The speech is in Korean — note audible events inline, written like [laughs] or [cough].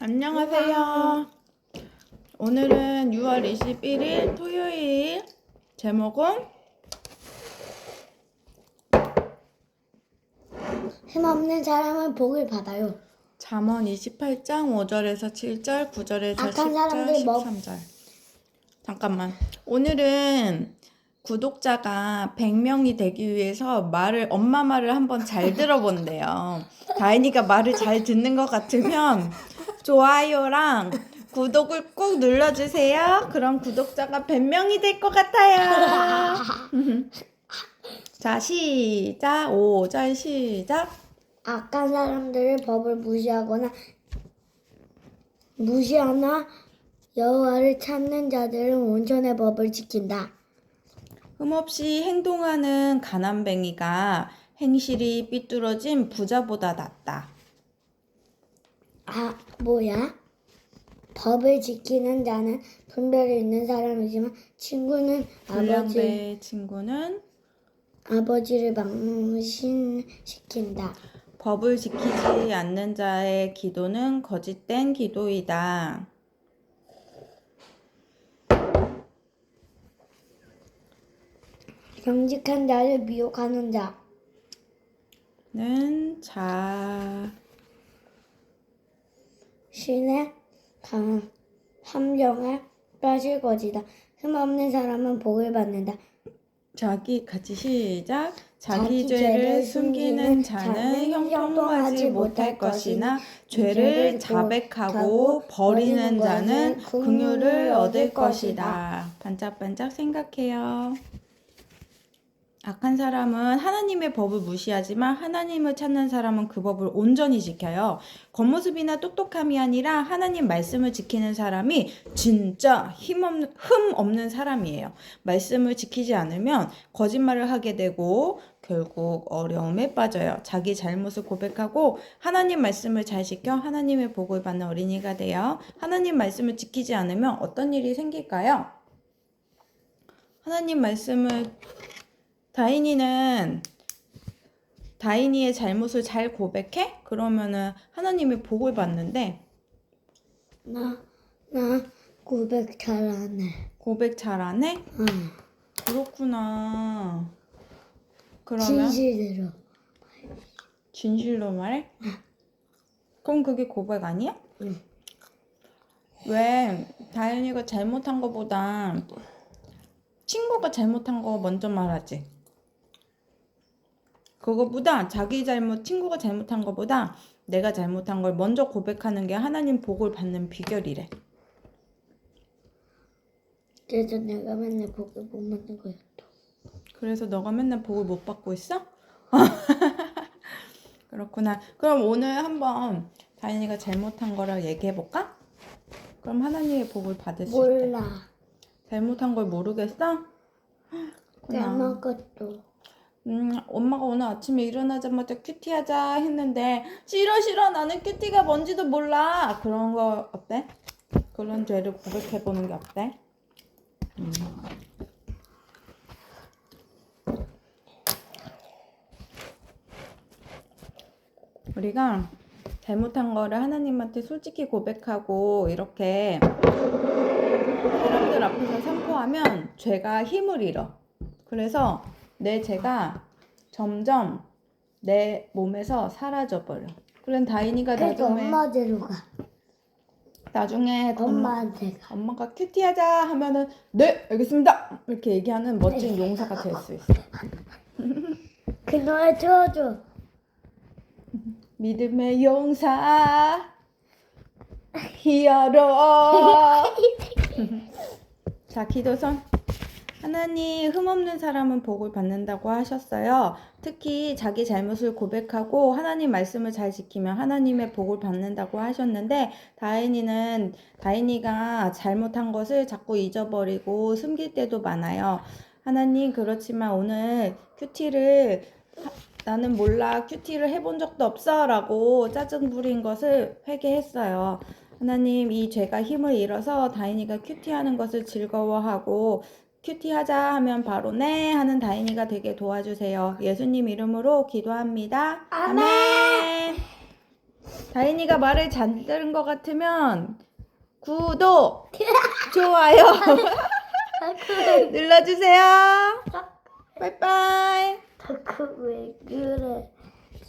안녕하세요. 오늘은 6월 21일 토요일. 제목은 힘없는 사람은 복을 받아요. 잠언 28장 5절에서 7절, 9절에서 악한 10절, 사람들 뭐- 13절. 잠깐만. 오늘은 구독자가 100명이 되기 위해서 말을 엄마 말을 한번 잘 들어본대요. 다인이가 말을 잘 듣는 것 같으면 좋아요랑 구독을 꼭 눌러주세요. 그럼 구독자가 100명이 될 것 같아요. [laughs] 자, 시작. 5절 시작. 악한 사람들을 법을 무시하거나 무시하나 여호와를 찾는 자들은 온전의 법을 지킨다. 흠없이 행동하는 가난뱅이가 행실이 삐뚤어진 부자보다 낫다. 아 뭐야? 법을 지키는 자는 분별이 있는 사람이지만 친구는 아버지 불량배 친구는 아버지를 망신시킨다. 법을 지키지 않는 자의 기도는 거짓된 기도이다. 정직한 자를 미혹하는 는 자, 자 신의 강한 함정에 빠질 것이다. 힘없는 사람은 복을 받는다. 자기 같이 시작. 자기 자기 죄를 숨기는 자는 형통하지 못할 것이나 죄를 자백하고 버리는 자는 긍휼을 얻을 것이다. 반짝반짝 생각해요. 악한 사람은 하나님의 법을 무시하지만 하나님을 찾는 사람은 그 법을 온전히 지켜요. 겉모습이나 똑똑함이 아니라 하나님 말씀을 지키는 사람이 진짜 힘없는, 흠 없는 사람이에요. 말씀을 지키지 않으면 거짓말을 하게 되고 결국 어려움에 빠져요. 자기 잘못을 고백하고 하나님 말씀을 잘 지켜 하나님의 복을 받는 어린이가 돼요. 하나님 말씀을 지키지 않으면 어떤 일이 생길까요? 하나님 말씀을 다인이는 다인이의 잘못을 잘 고백해? 그러면은 하나님의 복을 받는데 나, 나 고백 잘하네. 고백 잘 안 해? 응. 그렇구나. 그러면 진실대로. 진실로 말해? 그럼 그게 고백 아니야? 응. 왜 다현이가 잘못한 거보다 친구가 잘못한 거 먼저 말하지? 그거보다 자기 잘못, 친구가 잘못한 거보다 내가 잘못한 걸 먼저 고백하는 게 하나님 복을 받는 비결이래. 그래서 내가 맨날 복을 못 받는 거야. 그래서 너가 맨날 복을 못 받고 있어? [laughs] 그렇구나. 그럼 오늘 한번 다현이가 잘못한 거를 얘기해 볼까? 그럼 하나님의 복을 받을 수 있대. 몰라. 잘못한 걸 모르겠어? [gasps] 그렇구나. 까먹었어. 음, 엄마가 오늘 아침에 일어나자마자 큐티 하자 했는데 싫어 싫어 나는 큐티가 뭔지도 몰라. 그런 거 어때? 그런 죄를 고백해 보는 게 어때? 음. 우리가 잘못한 거를 하나님한테 솔직히 고백하고 이렇게 사람들 앞에서 선포하면 죄가 힘을 잃어. 그래서 내 죄가 점점 내 몸에서 사라져 버려. 그럼 다인이가 나중에 엄마대로 가. 나중에 엄마, 엄마한테 가. 엄마가 큐티 하자 하면은 네 알겠습니다 이렇게 얘기하는 멋진 용사가 될 수 있어. [laughs] 그 노래 틀어줘. 믿음의 용사 히어로 [laughs] 자 기도선 하나님 흠없는 사람은 복을 받는다고 하셨어요. 특히 자기 잘못을 고백하고 하나님 말씀을 잘 지키면 하나님의 복을 받는다고 하셨는데 다인이는 다인이가 잘못한 것을 자꾸 잊어버리고 숨길 때도 많아요. 하나님 그렇지만 오늘 큐티를 하- 나는 몰라 큐티를 해본 적도 없어라고 짜증 부린 것을 회개했어요. 하나님 이 죄가 힘을 잃어서 다인이가 큐티하는 것을 즐거워하고 큐티 하자 하면 바로 네 하는 다인이가 되게 도와주세요. 예수님 이름으로 기도합니다. 아멘. 다인이가 말을 잔들은 것 같으면 구독, [laughs] 좋아요 아, 그 눌러주세요. 아. 빠이빠이. 덕후 왜 그래?